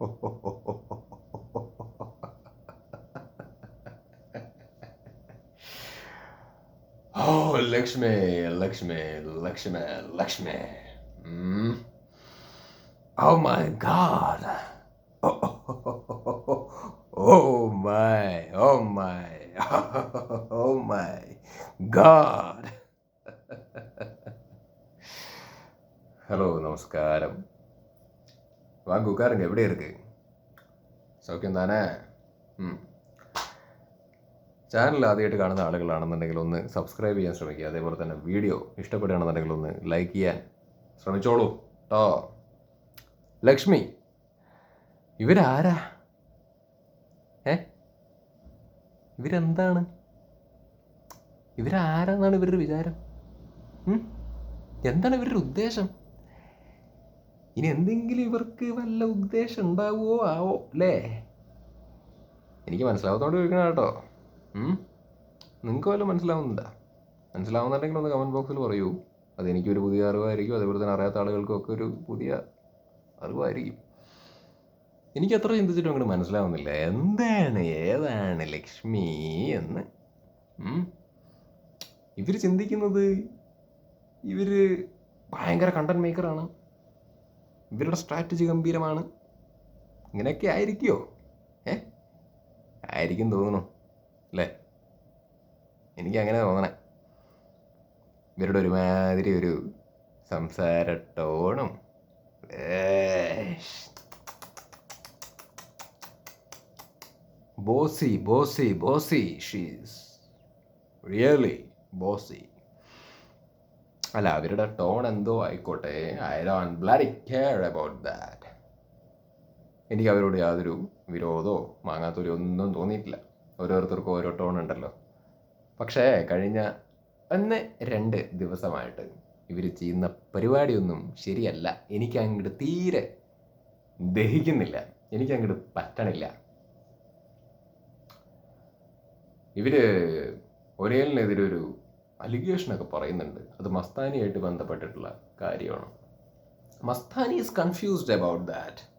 oh, Lakshmi, Lakshmi, Lakshmi, Lakshmi. Mm. Oh my God. Oh my, oh my, oh my God. Hello, Namaskaram. வாங்க உட்காருங்க எப்படி இருக்கு സൗഖ്യം താനേ ഉം. ചാനൽ ആദ്യമായിട്ട് കാണുന്ന ആളുകളാണെന്നുണ്ടെങ്കിൽ ഒന്ന് സബ്സ്ക്രൈബ് ചെയ്യാൻ ശ്രമിക്കുക അതേപോലെ തന്നെ വീഡിയോ ഇഷ്ടപ്പെടുകയാണെന്നുണ്ടെങ്കിൽ ഒന്ന് ലൈക്ക് ചെയ്യാൻ ശ്രമിച്ചോളൂ കേട്ടോ ലക്ഷ്മി ഇവരാരാ ഏ ഇവരെന്താണ് ഇവരാരാന്നാണ് ഇവരുടെ വിചാരം ഉം? എന്താണ് ഇവരുടെ ഉദ്ദേശം ഇനി എന്തെങ്കിലും ഇവർക്ക് വല്ല ഉദ്ദേശം ഉണ്ടാവുമോ ആവോ? അല്ലേ എനിക്ക് മനസ്സിലാവാത്തോണ്ട് ചോദിക്കണം കേട്ടോ. നിങ്ങൾക്ക് വല്ല മനസ്സിലാവുന്നുണ്ടാ? മനസ്സിലാവുന്നുണ്ടെങ്കിൽ ഒന്ന് കമന്റ് ബോക്സിൽ പറയൂ. അതെനിക്കൊരു പുതിയ അറിവായിരിക്കും. അതേപോലെ തന്നെ അറിയാത്ത ആളുകൾക്കും ഒക്കെ ഒരു പുതിയ അറിവായിരിക്കും. എനിക്ക് അത്ര ചിന്തിച്ചിട്ടും അങ്ങോട്ട് മനസ്സിലാവുന്നില്ല. എന്താണ്? ഏതാണ് ലക്ഷ്മി എന്ന്? ഇവർ ചിന്തിക്കുന്നത് ഇവർ ഭയങ്കര കണ്ടന്റ് മേക്കറാണ് ഇവരുടെ സ്ട്രാറ്റജി ഗംഭീരമാണ്. ഇങ്ങനെയൊക്കെ ആയിരിക്കുമോ ഏ? ആയിരിക്കും തോന്നുന്നു അല്ലേ? എനിക്ക് അങ്ങനെ തോന്നണേ. ഇവരുടെ ഒരുമാതിരി ഒരു സംസാര ടോണും bossy bossy bossy she's really bossy. അല്ല അവരുടെ ടോൺ എന്തോ ആയിക്കോട്ടെ. I don't blood care about that എനിക്ക് അവരോട് യാതൊരു വിരോധമോ മാങ്ങാത്തൊരു ഒന്നും തോന്നിയിട്ടില്ല. ഓരോരുത്തർക്കും ഓരോ ടോൺ ഉണ്ടല്ലോ. പക്ഷേ കഴിഞ്ഞ ഒന്ന് രണ്ട് ദിവസമായിട്ട് ഇവർ ചെയ്യുന്ന പരിപാടിയൊന്നും ശരിയല്ല. എനിക്ക് അങ്ങോട്ട് തീരെ ദഹിക്കുന്നില്ല. എനിക്ക് അങ്ങോട്ട് പറ്റണില്ല. ഇവർ ഒരേലിനെതിരെ ഒരു അലിഗേഷനൊക്കെ പറയുന്നുണ്ട്. അത് മസ്താനിയായിട്ട് ബന്ധപ്പെട്ടിട്ടുള്ള കാര്യമാണ്. Mastani is confused about that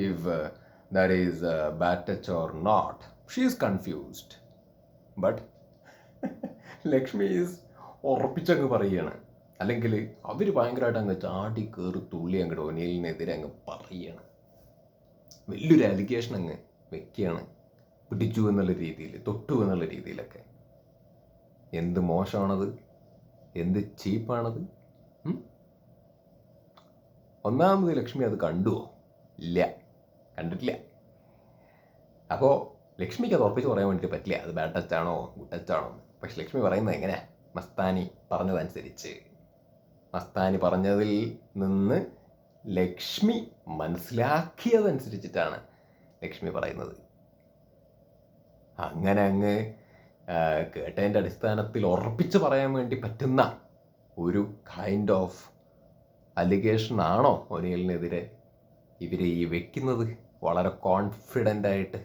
if that is bad touch or not she is confused but Lakshmi is ഉറപ്പിച്ചങ്ങ് പറയുകയാണ്. അല്ലെങ്കിൽ അവർ ഭയങ്കരമായിട്ട് അങ്ങ് ചാടി കയറി തുള്ളി അങ്ങോട്ട് ഒനിയലിനെതിരെ അങ്ങ് പറയുകയാണ്. വലിയൊരു അലിഗേഷൻ അങ്ങ് വെക്കുകയാണ്. പിടിച്ചു എന്നുള്ള രീതിയിൽ തൊട്ടു എന്നുള്ള രീതിയിലൊക്കെ. എന്ത് മോശമാണത്? എന്ത് ചീപ്പാണത്? ഒന്നാമത് ലക്ഷ്മി അത് കണ്ടുവോ? ഇല്ല. കണ്ടിട്ടില്ല. അപ്പോൾ ലക്ഷ്മിക്ക് അത് ഉറപ്പിച്ച് പറയാൻ വേണ്ടിയിട്ട് പറ്റില്ല. അത് ബാഡ് ടച്ച് ആണോ ഗുഡ് ആണോ. പക്ഷെ ലക്ഷ്മി പറയുന്നത് എങ്ങനെ? മസ്താനി പറഞ്ഞതനുസരിച്ച്. മസ്താനി പറഞ്ഞതിൽ നിന്ന് ലക്ഷ്മി മനസ്സിലാക്കിയതനുസരിച്ചിട്ടാണ് ലക്ഷ്മി പറയുന്നത്. അങ്ങനെ അങ്ങ് കേട്ടതിന്റെ അടിസ്ഥാനത്തിൽ ഉറപ്പിച്ച് പറയാൻ വേണ്ടി പറ്റുന്ന ഒരു കൈൻഡ് ഓഫ് അലിഗേഷൻ ആണോ ഒനിയലിനെതിരെ? ഇവർ ഈ വെക്കുന്നത് വളരെ കോൺഫിഡന്റ് ആയിട്ട്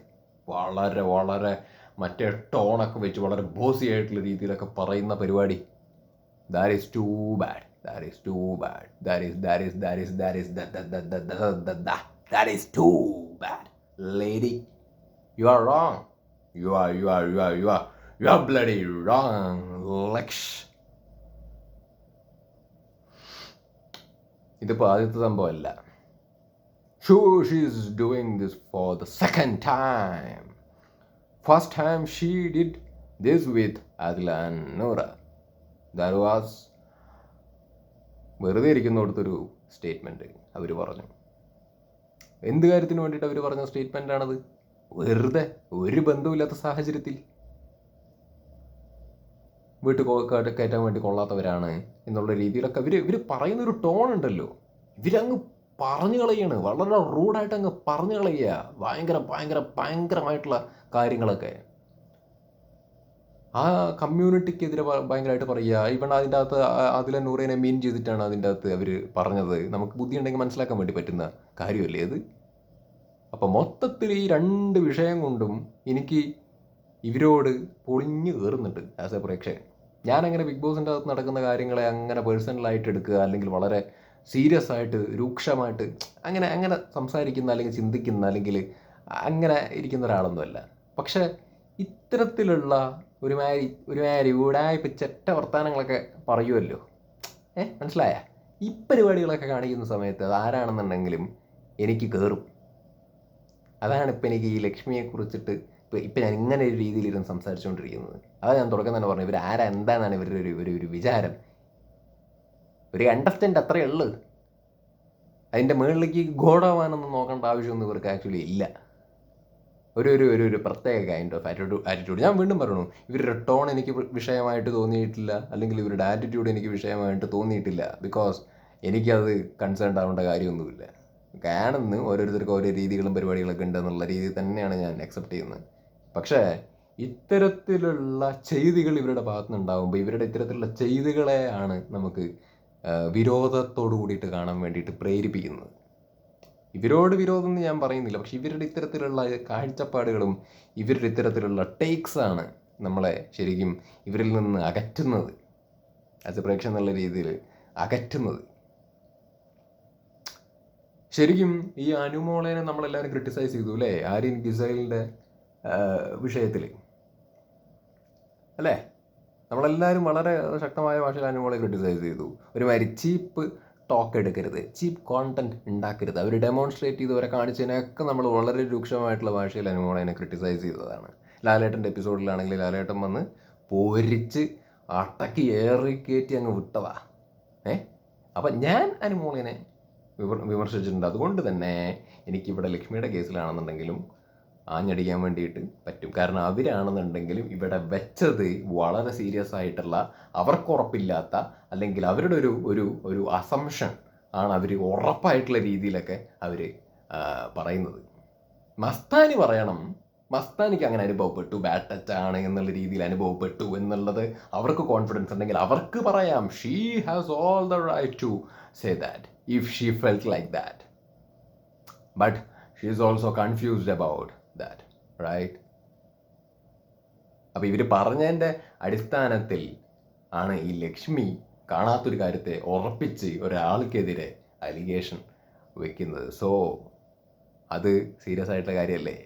വളരെ വളരെ മറ്റേ ടോണൊക്കെ വെച്ച് വളരെ ബോസി ആയിട്ടുള്ള രീതിയിലൊക്കെ പറയുന്ന പരിപാടി. That is too bad that is too bad that is that is that is that is that is too bad lady you are wrong you are you are you are you are you are bloody wrong Laksh ഇതിപ്പോൾ ആദ്യത്തെ സംഭവമല്ല. She she's doing this for the second time first time she did this with Adlan Noora that was വെറുതെ ഇരിക്കുന്നിടത്തൊരു statement അവർ പറഞ്ഞു. എന്ത് കാര്യത്തിന് വേണ്ടിയിട്ട് അവർ പറഞ്ഞ സ്റ്റേറ്റ്മെന്റ് ആണത്? വെറുതെ ഒരു ബന്ധവുമില്ലാത്ത സാഹചര്യത്തിൽ. വീട്ടിൽ കയറ്റാൻ വേണ്ടി കൊള്ളാത്തവരാണ് എന്നുള്ള രീതിയിലൊക്കെ ഇവർ ഇവർ പറയുന്നൊരു ടോൺ ഉണ്ടല്ലോ. ഇവരങ്ങ് പറഞ്ഞു കളയാണ്. വളരെ റൂഡായിട്ട് അങ്ങ് പറഞ്ഞു കളയുക ഭയങ്കര ഭയങ്കര ഭയങ്കരമായിട്ടുള്ള കാര്യങ്ങളൊക്കെ. ആ കമ്മ്യൂണിറ്റിക്കെതിരെ ഭയങ്കരമായിട്ട് പറയുക. ഇവൺ അതിന്റെ അകത്ത് അതിലെ നൂറേനെ മീൻ ചെയ്തിട്ടാണ് അതിന്റെ അകത്ത് അവർ പറഞ്ഞത്. നമുക്ക് ബുദ്ധി ഉണ്ടെങ്കിൽ മനസ്സിലാക്കാൻ വേണ്ടി പറ്റുന്ന കാര്യമല്ലേ അത് അപ്പോൾ മൊത്തത്തിൽ ഈ രണ്ട് വിഷയം കൊണ്ടും എനിക്ക് ഇവരോട് പൊളിഞ്ഞു കയറുന്നുണ്ട് ആസ് എ പ്രേക്ഷകൻ. ഞാനങ്ങനെ ബിഗ് ബോസിന്റെ അകത്ത് നടക്കുന്ന കാര്യങ്ങളെ അങ്ങനെ പേഴ്സണലായിട്ട് എടുക്കുക അല്ലെങ്കിൽ വളരെ സീരിയസ് ആയിട്ട് രൂക്ഷമായിട്ട് അങ്ങനെ അങ്ങനെ സംസാരിക്കുന്ന അല്ലെങ്കിൽ ചിന്തിക്കുന്ന അല്ലെങ്കിൽ അങ്ങനെ ഇരിക്കുന്ന ഒരാളൊന്നുമല്ല. പക്ഷേ ഇത്തരത്തിലുള്ള ഒരുമാതിരി ഒരുമാതിരി ഊടായ്പ ചെറ്റ വർത്തമാനങ്ങളൊക്കെ പറയുമല്ലോ ഏ മനസ്സിലായ? ഈ പരിപാടികളൊക്കെ കാണിക്കുന്ന സമയത്ത് അത് ആരാണെന്നുണ്ടെങ്കിലും എനിക്ക് കയറും അതാണ് ഇപ്പം എനിക്ക് ഈ ലക്ഷ്മിയെ കുറിച്ചിട്ട് ഇപ്പം ഇപ്പം ഞാൻ ഇങ്ങനെ ഒരു രീതിയിലിരുന്ന് സംസാരിച്ചുകൊണ്ടിരിക്കുന്നത് അത് ഞാൻ തുടക്കം തന്നെ പറഞ്ഞു ഇവർ ആരാ? എന്താണെന്നാണ് ഇവരുടെ ഒരു ഒരു ഒരു വിചാരം. ഒരു അണ്ടർസ്റ്റാൻഡ് അത്രയേ ഉള്ളൂ. അതിന്റെ മുകളിലേക്ക് ഗോഡാവാനൊന്നും നോക്കേണ്ട ആവശ്യമൊന്നും ഇവർക്ക് ആക്ച്വലി ഇല്ല. ഒരു ഒരു ഒരു ഒരു പ്രത്യേക കൈൻഡ് ഓഫ് ആറ്റിറ്റ്യൂഡ് ആറ്റിറ്റ്യൂഡ് ഞാൻ വീണ്ടും പറഞ്ഞു ഇവരുടെ ടോൺ എനിക്ക് വിഷയമായിട്ട് തോന്നിയിട്ടില്ല. അല്ലെങ്കിൽ ഇവരുടെ ആറ്റിറ്റ്യൂഡ് എനിക്ക് വിഷയമായിട്ട് തോന്നിയിട്ടില്ല. ബിക്കോസ് എനിക്കത് കൺസേൺ ആവേണ്ട കാര്യമൊന്നുമില്ല. കാണുന്നു ഓരോരുത്തർക്കും ഓരോ രീതികളും പരിപാടികളൊക്കെ ഉണ്ടെന്നുള്ള രീതി തന്നെയാണ് ഞാൻ അക്സെപ്റ്റ് ചെയ്യുന്നത്. പക്ഷേ ഇത്തരത്തിലുള്ള ചെയ്തികൾ ഇവരുടെ ഭാഗത്തു നിന്നുണ്ടാകുമ്പോൾ ഇവരുടെ ഇത്തരത്തിലുള്ള ചെയ്തികളെയാണ് നമുക്ക് വിരോധത്തോടു കൂടിയിട്ട് കാണാൻ വേണ്ടിയിട്ട് പ്രേരിപ്പിക്കുന്നത്. ഇവരോട് വിരോധം എന്ന് ഞാൻ പറയുന്നില്ല പക്ഷെ ഇവരുടെ ഇത്തരത്തിലുള്ള കാഴ്ചപ്പാടുകളും ഇവരുടെ ഇത്തരത്തിലുള്ള ടേക്സാണ് നമ്മളെ ശരിക്കും ഇവരിൽ നിന്ന് അകറ്റുന്നത്. എ പ്രേക്ഷകൻ എന്നുള്ള രീതിയിൽ അകറ്റുന്നത്. ശരിക്കും ഈ അനുമോളേനെ നമ്മളെല്ലാവരും ക്രിട്ടിസൈസ് ചെയ്തു അല്ലേ? ആര്യൻ ഗിസൈലിന്റെ വിഷയത്തിൽ. അല്ലേ? നമ്മളെല്ലാവരും വളരെ ശക്തമായ ഭാഷയിൽ അനുമോളെ ക്രിട്ടിസൈസ് ചെയ്തു. ഒരുമാതിരി ചീപ്പ് ടോക്ക് എടുക്കരുത്. ചീപ്പ് കോണ്ടന്റ് ഉണ്ടാക്കരുത്. അവർ ഡെമോൺസ്ട്രേറ്റ് ചെയ്ത് അവരെ കാണിച്ചതിനൊക്കെ നമ്മൾ വളരെ രൂക്ഷമായിട്ടുള്ള ഭാഷയിൽ അനുമോളെ ക്രിട്ടിസൈസ് ചെയ്തതാണ്. ലാലേട്ടന്റെ എപ്പിസോഡിലാണെങ്കിൽ ലാലേട്ടൻ വന്ന് പോരിച്ച് അട്ടക്കി ഏറി കയറ്റി അങ്ങ് വിട്ടതാ. ഏ? അപ്പം ഞാൻ അനുമോളിനെ വിമർ വിമർശിച്ചിട്ടുണ്ട്. അതുകൊണ്ട് തന്നെ എനിക്കിവിടെ ലക്ഷ്മിയുടെ കേസിലാണെന്നുണ്ടെങ്കിലും ആഞ്ഞടിക്കാൻ വേണ്ടിയിട്ട് പറ്റും. കാരണം അവരാണെന്നുണ്ടെങ്കിലും ഇവിടെ വെച്ചത് വളരെ സീരിയസ് ആയിട്ടുള്ള അവർക്കുറപ്പില്ലാത്ത അല്ലെങ്കിൽ അവരുടെ ഒരു ഒരു ഒരു അസംഷൻ ആണ് അവർ ഉറപ്പായിട്ടുള്ള രീതിയിലൊക്കെ അവർ പറയുന്നത്. മസ്താനി പറയണം മസ്താനിക്ക് അങ്ങനെ അനുഭവപ്പെട്ടു ബാറ്റ് ടച്ച് ആണ് എന്നുള്ള രീതിയിൽ അനുഭവപ്പെട്ടു എന്നുള്ളത് അവർക്ക് കോൺഫിഡൻസ് ഉണ്ടെങ്കിൽ അവർക്ക് പറയാം she has all the right to say that if she felt like that but she is also confused about that right അപ്പോൾ ഇവർ പറഞ്ഞതിന്റെ അടിസ്ഥാനത്തിൽ ആണ് ഈ ലക്ഷ്മി കാണാത്തൊരു കാര്യത്തെ ഉറപ്പിച്ച് ഒരാൾക്കെതിരെ അലിഗേഷൻ വെക്കുന്നത്. സോ അത് സീരിയസ് ആയിട്ടുള്ള കാര്യമല്ലേ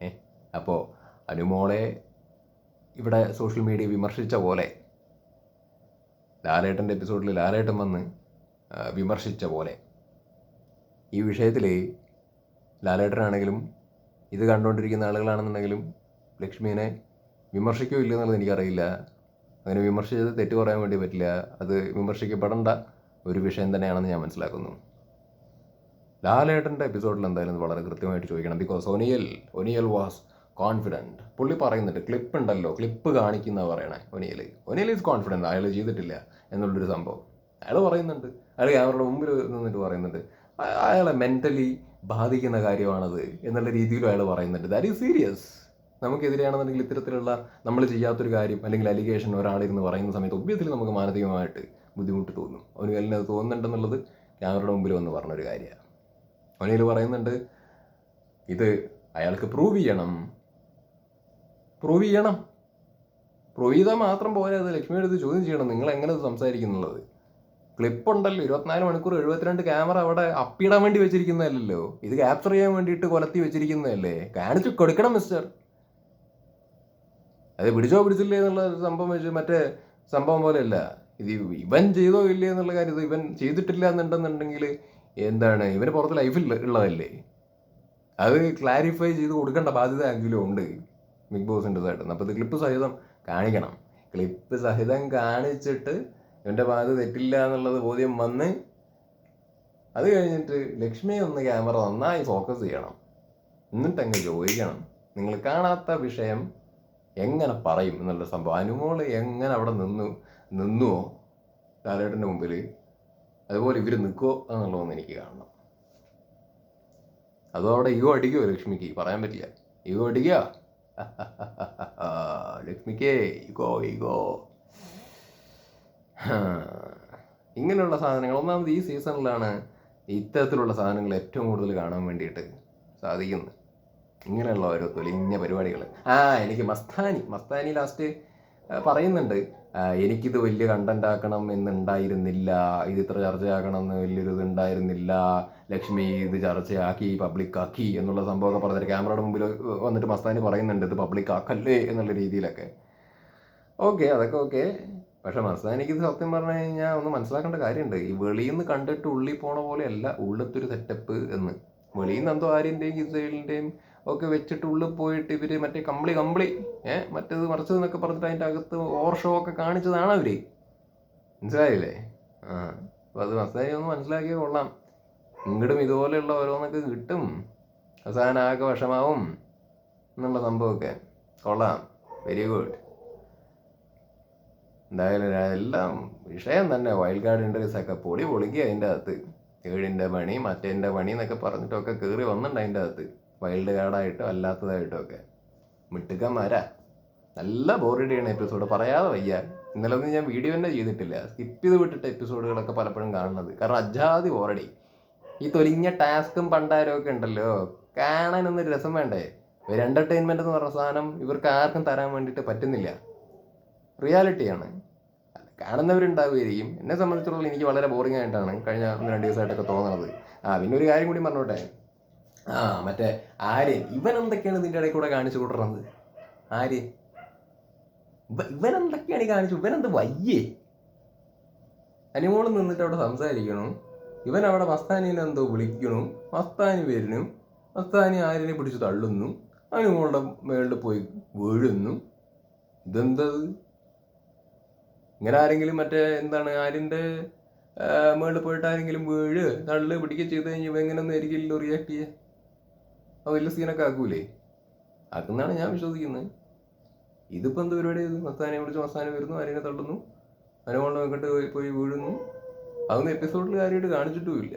ഏ? അപ്പോൾ അനുമോളെ ഇവിടെ സോഷ്യൽ മീഡിയ വിമർശിച്ച പോലെ ലാലേട്ടന്റെ എപ്പിസോഡിൽ ലാലേട്ടൻ വന്ന് വിമർശിച്ച പോലെ ഈ വിഷയത്തിൽ ലാലേട്ടനാണെങ്കിലും ഇത് കണ്ടുകൊണ്ടിരിക്കുന്ന ആളുകളാണെന്നുണ്ടെങ്കിലും ലക്ഷ്മീനെ വിമർശിക്കോ ഇല്ലയോ എന്നുള്ളത് എനിക്കറിയില്ല. അങ്ങനെ വിമർശിച്ചത് തെറ്റ് പറയാൻ വേണ്ടി പറ്റില്ല. അത് വിമർശിക്കപ്പെടേണ്ട ഒരു വിഷയം തന്നെയാണെന്ന് ഞാൻ മനസ്സിലാക്കുന്നു. ലാലേട്ടന്റെ എപ്പിസോഡിൽ എന്തായാലും വളരെ കൃത്യമായിട്ട് ചോദിക്കണം. ബിക്കോസ് ഒനിയൽ ഒനിയൽ വാസ് കോൺഫിഡന്റ് പുള്ളി പറയുന്നുണ്ട് ക്ലിപ്പ് ഉണ്ടല്ലോ ക്ലിപ്പ് കാണിക്കുന്ന പറയണേ ഒനിയൽ ഒനിയൽ ഈസ് കോൺഫിഡന്റ് അയാൾ ചെയ്തിട്ടില്ല എന്നുള്ളൊരു സംഭവം. അയാൾ പറയുന്നുണ്ട്. അയാൾ ക്യാമറയുടെ മുമ്പിൽ നിന്നിട്ട് പറയുന്നുണ്ട്. അയാളെ മെന്റലി ബാധിക്കുന്ന കാര്യമാണത് എന്നുള്ള രീതിയിലും അയാൾ പറയുന്നുണ്ട്. ദാറ്റ് ഈസ് സീരിയസ് നമുക്കെതിരെയാണെന്നുണ്ടെങ്കിൽ ഇത്തരത്തിലുള്ള നമ്മൾ ചെയ്യാത്തൊരു കാര്യം അല്ലെങ്കിൽ അലിഗേഷൻ ഒരാളിരുന്ന് പറയുന്ന സമയത്ത് ഒബ്വിയസ്ലി നമുക്ക് മാനസികമായിട്ട് ബുദ്ധിമുട്ട് തോന്നും. അവന് എല്ലാം തോന്നുന്നുണ്ടെന്നുള്ളത് ക്യാമറയുടെ മുമ്പിൽ വന്ന് പറഞ്ഞൊരു കാര്യമാണ്. അവനിൽ പറയുന്നുണ്ട് ഇത് അയാൾക്ക് പ്രൂവ് ചെയ്യണം. പ്രൂവ് ചെയ്യണം. പ്രൂവ് ചെയ്താൽ മാത്രം പോരാ. അത് ലക്ഷ്മിയുടെ അടുത്ത് ചോദ്യം ചെയ്യണം. നിങ്ങൾ എങ്ങനെ സംസാരിക്കുന്നുള്ളത്? ക്ലിപ്പ് ഉണ്ടല്ലോ ഇരുപത്തിനാല് മണിക്കൂർ എഴുപത്തിരണ്ട് ക്യാമറ അവിടെ അപ്പിടാൻ വേണ്ടി വെച്ചിരിക്കുന്നതല്ലോ ഇത് ക്യാപ്ചർ ചെയ്യാൻ വേണ്ടിയിട്ട് കൊലത്തി വെച്ചിരിക്കുന്നതല്ലേ? കാണിച്ചു കൊടുക്കണം മിസ്റ്റർ അത് പിടിച്ചോ പിടിച്ചില്ലേ എന്നുള്ള സംഭവം വെച്ച് മറ്റേ സംഭവം പോലെയല്ല. ഇത് ഇവൻ ചെയ്തോ ഇല്ലേ എന്നുള്ള കാര്യം ഇത് ഇവൻ ചെയ്തിട്ടില്ല എന്നുണ്ടെന്നുണ്ടെങ്കിൽ എന്താണ്? ഇവന് പുറത്ത് ലൈഫിൽ ഉള്ളതല്ലേ? അത് ക്ലാരിഫൈ ചെയ്ത് കൊടുക്കേണ്ട ബാധ്യത എങ്കിലും ഉണ്ട് ബിഗ് ബോസിന്റെ സൈഡിൽ അപ്പോൾ ഇത് ക്ലിപ്പ് സഹിതം കാണിക്കണം. ക്ലിപ്പ് സഹിതം കാണിച്ചിട്ട് ഇവന്റെ ഭാഗത്ത് തെറ്റില്ല എന്നുള്ളത് ബോധ്യം വന്ന് അത് കഴിഞ്ഞിട്ട് ലക്ഷ്മിയെ ഒന്ന് ക്യാമറ നന്നായി ഫോക്കസ് ചെയ്യണം. എന്നിട്ട് അങ്ങ് ചോദിക്കണം നിങ്ങൾ കാണാത്ത വിഷയം എങ്ങനെ പറയും? എന്നുള്ള സംഭവം. അനുമോൾ എങ്ങനെ അവിടെ നിന്നു നിന്നുവോ? ലാലേട്ടന്റെ മുമ്പിൽ അതുപോലെ ഇവർ നിൽക്കുമോ എന്നുള്ളതൊന്നും എനിക്ക് കാണണം. അതോ അവിടെ ഇഗോ അടിക്കുമോ ലക്ഷ്മിക്ക്? പറയാൻ പറ്റില്ല. ഇഗോ അടിക്കുക? ലക്ഷ്മിക്കേ ഇഗോ ഇഗോ ഇങ്ങനെയുള്ള സാധനങ്ങൾ ഒന്നാമത് ഈ സീസണിലാണ് ഇത്തരത്തിലുള്ള സാധനങ്ങൾ ഏറ്റവും കൂടുതൽ കാണാൻ വേണ്ടിയിട്ട് സാധിക്കുന്നത്. ഇങ്ങനെയുള്ള ഓരോ തൊലിഞ്ഞ പരിപാടികൾ ആ എനിക്ക് മസ്താനി മസ്താനി ലാസ്റ്റ് പറയുന്നുണ്ട്. എനിക്കിത് വലിയ കണ്ടന്റ് ആക്കണം എന്നുണ്ടായിരുന്നില്ല. ഇത് ഇത്ര ചർച്ചയാക്കണം എന്ന് വലിയൊരു ഇത് ഉണ്ടായിരുന്നില്ല. ലക്ഷ്മി ഇത് ചർച്ചയാക്കി പബ്ലിക്കാക്കി എന്നുള്ള സംഭവമൊക്കെ പറഞ്ഞിട്ട് ക്യാമറയുടെ മുമ്പിൽ വന്നിട്ട് മസ്താനി പറയുന്നുണ്ട് ഇത് പബ്ലിക്കാക്കല്ലേ എന്നുള്ള രീതിയിലൊക്കെ. ഓക്കെ അതൊക്കെ ഓക്കെ പക്ഷെ മസ്താനിക്ക് എനിക്ക് സത്യം പറഞ്ഞു കഴിഞ്ഞാൽ ഒന്ന് മനസ്സിലാക്കേണ്ട കാര്യമുണ്ട് ഈ വെളിയിൽ നിന്ന് കണ്ടിട്ട് ഉള്ളിൽ പോണ പോലെയല്ല ഉള്ളിലത്തെ ഒരു സെറ്റപ്പ് എന്ന്. വെളിയിൽ നിന്ന് എന്തോ ആര്യന്റെയും ഗിസൈലിന്റെയും ഒക്കെ വെച്ചിട്ട് ഉള്ളിൽ പോയിട്ട് ഇവർ മറ്റേ കമ്പിളി കമ്പിളി ഏഹ് മറ്റേത് മറിച്ചത് എന്നൊക്കെ പറഞ്ഞിട്ട് അതിന്റെ അകത്ത് ഓവർ ഷോ ഒക്കെ കാണിച്ചതാണ് അവർ മനസ്സിലായില്ലേ? ആ അപ്പോൾ അത് മനസ്സിലായി ഒന്ന് മനസ്സിലാക്കിയാൽ കൊള്ളാം. ഇങ്ങോട്ടും ഇതുപോലെയുള്ള ഓരോന്നൊക്കെ കിട്ടും. അവസാനം ആകെ വിഷമാവും എന്നുള്ള സംഭവമൊക്കെ. കൊള്ളാം. വെരി ഗുഡ് എന്തായാലും എല്ലാം വിഷയം തന്നെ. വൈൽഡ് കാർഡ് ഇൻട്രീസ് ഒക്കെ പൊടി പൊളിക്കുക അതിന്റെ അകത്ത്. ഏഴിന്റെ പണി മറ്റേന്റെ പണി എന്നൊക്കെ പറഞ്ഞിട്ടൊക്കെ കയറി വന്നിട്ടുണ്ട് അതിന്റെ അകത്ത്. വൈൽഡ് കാർഡായിട്ടോ അല്ലാത്തതായിട്ടോ ഒക്കെ. മിട്ടുക്കന്മാരാ നല്ല ബോറടിയാണ് എപ്പിസോഡ് പറയാതെ വയ്യ. ഇന്നലെ ഒന്നും ഞാൻ വീഡിയോ തന്നെ ചെയ്തിട്ടില്ല. സ്കിപ്പ് ചെയ്ത് വിട്ടിട്ട് എപ്പിസോഡുകളൊക്കെ പലപ്പോഴും കാണുന്നത്. കാരണം അജാതി ബോറടി ഈ തൊലിഞ്ഞ ടാസ്കും പണ്ടാരും ഒക്കെ ഉണ്ടല്ലോ. കാണാനൊന്നും രസം വേണ്ടേ? ഒരു എന്റർടൈൻമെന്റ് എന്ന് പറഞ്ഞ സാധനം ഇവർക്ക് ആർക്കും തരാൻ വേണ്ടിയിട്ട് പറ്റുന്നില്ല. റിയാലിറ്റിയാണ്. കാണുന്നവരുണ്ടാവുകയും എന്നെ സംബന്ധിച്ചിടത്തോളം എനിക്ക് വളരെ ബോറിംഗ് ആയിട്ടാണ് കഴിഞ്ഞ ഒന്ന് രണ്ട് ദിവസമായിട്ടൊക്കെ തോന്നുന്നത്. ആ പിന്നെ ഒരു കാര്യം കൂടി പറഞ്ഞോട്ടെ? ആ മറ്റേ ആര്യൻ ഇവൻ എന്തൊക്കെയാണ് ഇതിന്റെ ഇടയിൽ കൂടെ കാണിച്ചു കൂട്ടുന്നത് ആര്യൻ ഇവ- ഇവൻ എന്തൊക്കെയാണ് ഈ കാണിച്ചു? ഇവനെന്ത് വയ്യേ? അനുമോളും നിന്നിട്ട് അവിടെ സംസാരിക്കണം ഇവൻ അവിടെ മസ്താനിനെ എന്തോ വിളിക്കണു മസ്താനി വരുന്നു. മസ്താനി ആര്യനെ പിടിച്ച് തള്ളുന്നു. അനിമോളുടെ മേളിൽ പോയി വീഴുന്നു. ഇതെന്തത് ഇങ്ങനെ ആരെങ്കിലും മറ്റേ എന്താണ് ആര്യന്റെ മേളിൽ പോയിട്ട് ആരെങ്കിലും വീഴ് തള്ളു പിടിക്കുക ചെയ്ത് കഴിഞ്ഞാൽ ഇവ എങ്ങനെയൊന്നും ആയിരിക്കില്ലല്ലോ റിയാക്ട് ചെയ്യുക അത് വലിയ സീനൊക്കെ ആക്കൂലേ? ആക്കുന്നാണ് ഞാൻ വിശ്വസിക്കുന്നത്. ഇതിപ്പോൾ എന്ത് പരിപാടി ഇത്? മസ്താനെ വിളിച്ച് മസ്താനെ വരുന്നു ആര്യനെ തള്ളുന്നു അനുമോളിനെ വെക്കിട്ട് പോയി പോയി വീഴുന്നു. അതൊന്നും എപ്പിസോഡിൽ കാര്യമായിട്ട് കാണിച്ചിട്ടുമില്ല.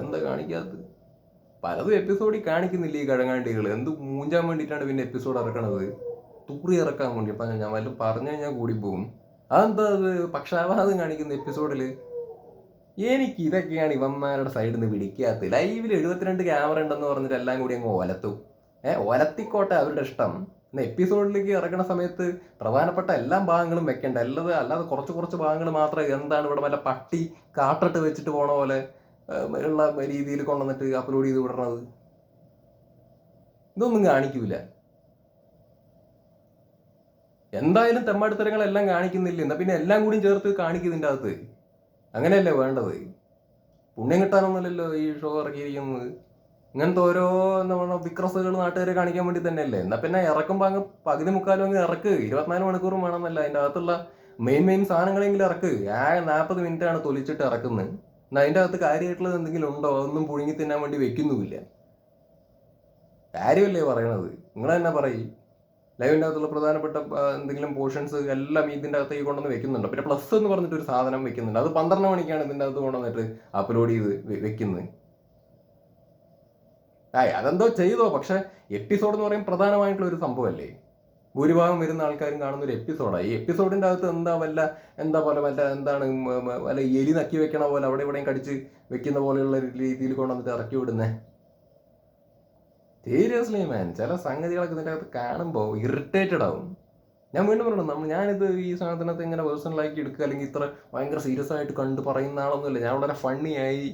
എന്താ കാണിക്കാത്തത്? പലതും എപ്പിസോഡിൽ കാണിക്കുന്നില്ല ഈ കഴങ്ങാണ്ടികൾ എന്ത് മൂഞ്ചാൻ വേണ്ടിയിട്ടാണ് പിന്നെ എപ്പിസോഡ് ഇറക്കണത്? തൂറി ഇറക്കാൻ വേണ്ടി. അപ്പം ഞാൻ വല്ല പറഞ്ഞു കഴിഞ്ഞാൽ കൂടിപ്പോകും അതെന്താ അത് പക്ഷാപാതം കാണിക്കുന്ന എപ്പിസോഡിൽ എനിക്ക് ഇതൊക്കെയാണ് ഇവന്മാരുടെ സൈഡിൽ നിന്ന് പിടിക്കാത്തത്. ലൈവിൽ എഴുപത്തിരണ്ട് ക്യാമറ ഉണ്ടെന്ന് പറഞ്ഞിട്ട് എല്ലാം കൂടി അങ്ങ് ഒലത്തു. ഏഹ് ഒലത്തിക്കോട്ടെ അവരുടെ ഇഷ്ടം. എന്നാൽ എപ്പിസോഡിലേക്ക് ഇറങ്ങുന്ന സമയത്ത് പ്രധാനപ്പെട്ട എല്ലാ ഭാഗങ്ങളും വെക്കേണ്ട. അല്ലാതെ അല്ലാതെ കുറച്ച് കുറച്ച് ഭാഗങ്ങൾ മാത്രം എന്താണ് ഇവിടെ വല്ല പട്ടി കാട്ടിട്ട് വെച്ചിട്ട് പോണ പോലെ ഉള്ള രീതിയിൽ കൊണ്ടുവന്നിട്ട് അപ്ലോഡ് ചെയ്ത് വിടണത്? ഇതൊന്നും കാണിക്കൂല. എന്തായാലും തെമ്മാടിത്തരങ്ങളെല്ലാം കാണിക്കുന്നില്ല. എന്നാ പിന്നെ എല്ലാം കൂടി ചേർത്ത് കാണിക്കുന്നതിന്റെ അകത്ത്. അങ്ങനെയല്ലേ വേണ്ടത്? പുണ്യം കിട്ടാനൊന്നുമല്ലല്ലോ ഈ ഷോ ഇറക്കിയിരിക്കുന്നത്. ഇങ്ങനത്തെ ഓരോ പറയുക വിക്രസുകൾ നാട്ടുകാരെ കാണിക്കാൻ വേണ്ടി തന്നെയല്ലേ? എന്നാ പിന്നെ ഇറക്കുമ്പോൾ അങ്ങ് പകുതി മുക്കാലും അങ്ങ് ഇറക്ക്. ഇരുപത്തിനാല് മണിക്കൂറും വേണമെന്നല്ല. അതിന്റെ അകത്തുള്ള മെയിൻ മെയിൻ സാധനങ്ങളെങ്കിലും ഇറക്ക്. ആ നാൽപ്പത് ആണ് തൊലിച്ചിട്ട് ഇറക്കുന്നത്. എന്നാ അതിന്റെ അകത്ത് കാര്യമായിട്ടുള്ളത് എന്തെങ്കിലും ഉണ്ടോ? അതൊന്നും പുഴുങ്ങി തിന്നാൻ വേണ്ടി വെക്കുന്നുമില്ല. കാര്യമല്ലേ പറയണത്? നിങ്ങൾ തന്നെ പറയും? ലൈവിന്റെ അകത്തുള്ള പ്രധാനപ്പെട്ട എന്തെങ്കിലും പോർഷൻസ് എല്ലാം ഇതിന്റെ അകത്തേക്ക് കൊണ്ടുവന്ന് വെക്കുന്നുണ്ട്. പിന്നെ പ്ലസ് എന്ന് പറഞ്ഞിട്ട് ഒരു സാധനം വെക്കുന്നുണ്ട്. അത് പന്ത്രണ്ട് മണിക്കാണ് ഇതിന്റെ അകത്ത് കൊണ്ടുവന്നിട്ട് അപ്ലോഡ് ചെയ്ത് വെക്കുന്നത്. ആയി അതെന്തോ ചെയ്തോ? പക്ഷെ എപ്പിസോഡ് എന്ന് പറയും പ്രധാനമായിട്ടുള്ള ഒരു സംഭവമല്ലേ? ഭൂരിഭാഗം വരുന്ന ആൾക്കാരും കാണുന്ന ഒരു എപ്പിസോഡാണ് ഈ എപ്പിസോഡിന്റെ അകത്ത് എന്താ വല്ല എന്താ പോലെ വല്ല എന്താണ് വല്ല എലി നക്കി വെക്കണ പോലെ അവിടെ ഇവിടെയും കടിച്ച് വെക്കുന്ന പോലെയുള്ള രീതിയിൽ കൊണ്ടുവന്നിട്ട് ഇറക്കി വിടുന്നേ? സീരിയസ്ലി മാൻ ചില സംഗതികളൊക്കെ ഇതിന്റെ അകത്ത് കാണുമ്പോൾ ഇറിറ്റേറ്റഡ് ആവും. ഞാൻ വീണ്ടും പറയണം നമ്മൾ ഞാനിത് ഈ സാധനത്തെ ഇങ്ങനെ പേഴ്സണലാക്കി എടുക്കുക അല്ലെങ്കിൽ ഇത്ര ഭയങ്കര സീരിയസ് ആയിട്ട് കണ്ട് പറയുന്ന ആളൊന്നുമില്ല. ഞാൻ വളരെ ഫണ്ണി ആയി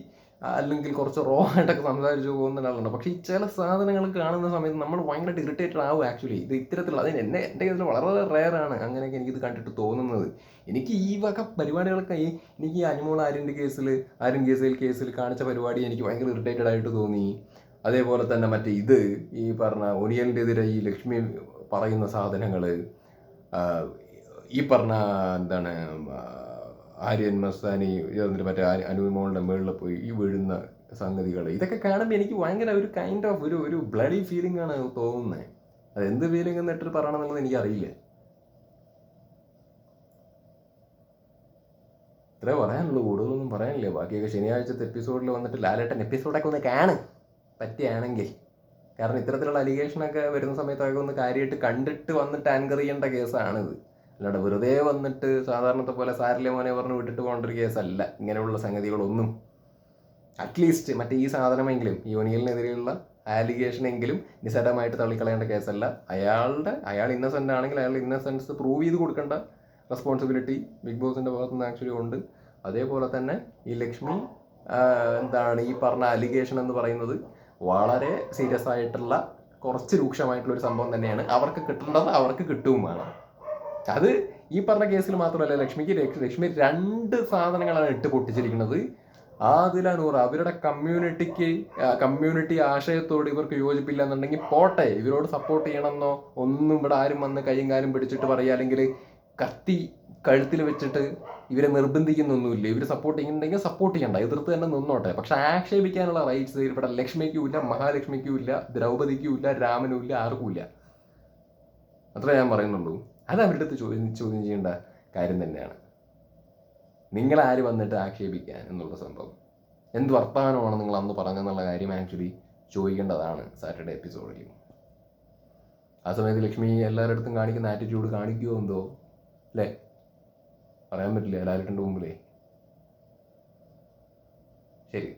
അല്ലെങ്കിൽ കുറച്ച് റോ ആയിട്ടൊക്കെ സംസാരിച്ചു പോകുന്ന ആളുണ്ട് പക്ഷേ ഈ ചില സാധനങ്ങൾ കാണുന്ന സമയത്ത് നമ്മൾ ഭയങ്കരമായിട്ട് ഇറിറ്റേറ്റഡ് ആവും ആക്ച്വലി ഇത് ഇത്തരത്തിലുള്ള അതിന് എന്നെ എന്റെ കേസിൽ വളരെ റെയർ ആണ് അങ്ങനെയൊക്കെ എനിക്കിത് കണ്ടിട്ട് തോന്നുന്നത്. എനിക്ക് ഈ വക പരിപാടികളൊക്കെ ഈ എനിക്ക് ഈ അനുമോൾ ആര്യന്റെ കേസിൽ ആര്യൻ കേസിൽ കേസിൽ കാണിച്ച പരിപാടി എനിക്ക് ഭയങ്കര ഇറിറ്റേറ്റഡ് ആയിട്ട് തോന്നി. അതേപോലെ തന്നെ മറ്റേ ഇത് ഈ പറഞ്ഞ ഒനിയന്റെതിരെ ഈ ലക്ഷ്മി പറയുന്ന സാധനങ്ങൾ ഈ പറഞ്ഞ എന്താണ് ആര്യൻ മസ്താനി മറ്റേ അനുമോളുടെ മുകളിൽ പോയി ഈ വീഴുന്ന സംഗതികൾ ഇതൊക്കെ കാണുമ്പോൾ എനിക്ക് ഭയങ്കര ഒരു കൈൻഡ് ഓഫ് ഒരു ഒരു ബ്ലഡി ഫീലിംഗ് ആണ് തോന്നുന്നത് അത് എന്ത് ഫീലിംഗ് എന്നിട്ട് പറയണമെന്നുള്ളത് എനിക്കറിയില്ല. ഇത്രേ പറയാനുള്ളൂ കൂടുതലൊന്നും പറയാനില്ല. ബാക്കിയൊക്കെ ശനിയാഴ്ചത്തെ എപ്പിസോഡിൽ വന്നിട്ട് ലാലേട്ടൻ എപ്പിസോഡൊക്കെ ഒന്ന് കാണ്. പറ്റുകയാണെങ്കിൽ കാരണം ഇത്തരത്തിലുള്ള അലിഗേഷനൊക്കെ വരുന്ന സമയത്തൊക്കെ ഒന്ന് കാര്യമായിട്ട് കണ്ടിട്ട് വന്നിട്ട് ആങ്കർ ചെയ്യേണ്ട കേസാണിത്. അല്ലാണ്ട് വെറുതെ വന്നിട്ട് സാധാരണത്തെ പോലെ സാരിലെ മോനെ പറഞ്ഞ് വിട്ടിട്ട് പോകേണ്ട ഒരു കേസല്ല. ഇങ്ങനെയുള്ള സംഗതികളൊന്നും. അറ്റ്ലീസ്റ്റ് മറ്റേ ഈ സാധനമെങ്കിലും ഈ ഒനിയലിനെതിരെയുള്ള ആലിഗേഷനെങ്കിലും നിസ്സാരമായിട്ട് തള്ളിക്കളയേണ്ട കേസല്ല. അയാളുടെ അയാൾ ഇന്നസെന്റ് ആണെങ്കിൽ അയാൾ ഇന്നസെൻസ് പ്രൂവ് ചെയ്ത് കൊടുക്കേണ്ട റെസ്പോൺസിബിലിറ്റി ബിഗ് ബോസിന്റെ ഭാഗത്തു നിന്ന് ആക്ച്വലി ഉണ്ട്. അതേപോലെ തന്നെ ഈ ലക്ഷ്മി എന്താണ് ഈ പറഞ്ഞ അലിഗേഷൻ എന്ന് പറയുന്നത് വളരെ സീരിയസ് ആയിട്ടുള്ള കുറച്ച് രൂക്ഷമായിട്ടുള്ള ഒരു സംഭവം തന്നെയാണ്. അവർക്ക് കിട്ടേണ്ടത് അവർക്ക് കിട്ടുകയും വേണം അത് ഈ പറഞ്ഞ കേസിൽ മാത്രമല്ല ലക്ഷ്മിക്ക് ലക്ഷ്മി രണ്ട് സാധനങ്ങളാണ് ഇട്ട് പൊട്ടിച്ചിരിക്കുന്നത്. ആദില നൂറ് അവരുടെ കമ്മ്യൂണിറ്റിക്ക് കമ്മ്യൂണിറ്റി ആശയത്തോട് ഇവർക്ക് യോജിപ്പില്ല എന്നുണ്ടെങ്കിൽ പോട്ടെ ഇവരോട് സപ്പോർട്ട് ചെയ്യണമെന്നോ ഒന്നും ഇവിടെ ആരും വന്ന് കൈയും കാലും പിടിച്ചിട്ട് പറയുക അല്ലെങ്കിൽ കത്തി കഴുത്തിൽ വെച്ചിട്ട് ഇവരെ നിർബന്ധിക്കുന്നൊന്നുമില്ല. ഇവർ സപ്പോർട്ട് ചെയ്യുന്നുണ്ടെങ്കിൽ സപ്പോർട്ട് ചെയ്യണ്ട. എതിർത്ത് തന്നെ നിന്നോട്ടെ. പക്ഷെ ആക്ഷേപിക്കാനുള്ള റൈറ്റ്സ് ഇവിടെ ലക്ഷ്മിക്കും ഇല്ല മഹാലക്ഷ്മിക്കും ഇല്ല ദ്രൗപദിക്കും ഇല്ല രാമനും ഇല്ല ആർക്കും ഇല്ല. അത്രേ ഞാൻ പറയുന്നുള്ളൂ. അത് അവരുടെ അടുത്ത് ചോദ്യം ചോദ്യം ചെയ്യേണ്ട കാര്യം തന്നെയാണ്. നിങ്ങൾ ആര് വന്നിട്ട് ആക്ഷേപിക്കാൻ എന്നുള്ള സംഭവം? എന്ത് വർത്തമാനമാണ് നിങ്ങൾ അന്ന് പറഞ്ഞെന്നുള്ള കാര്യം ആക്ച്വലി ചോദിക്കേണ്ടതാണ് സാറ്റർഡേ എപ്പിസോഡിൽ ആ സമയത്ത് ലക്ഷ്മി എല്ലാവരുടെ അടുത്തും കാണിക്കുന്ന ആറ്റിറ്റ്യൂഡ് കാണിക്കുമോ എന്തോ? അല്ലേ? പറയാൻ പറ്റില്ല. ലാലിട്ടന്റെ മുമ്പിലേ. ശരി.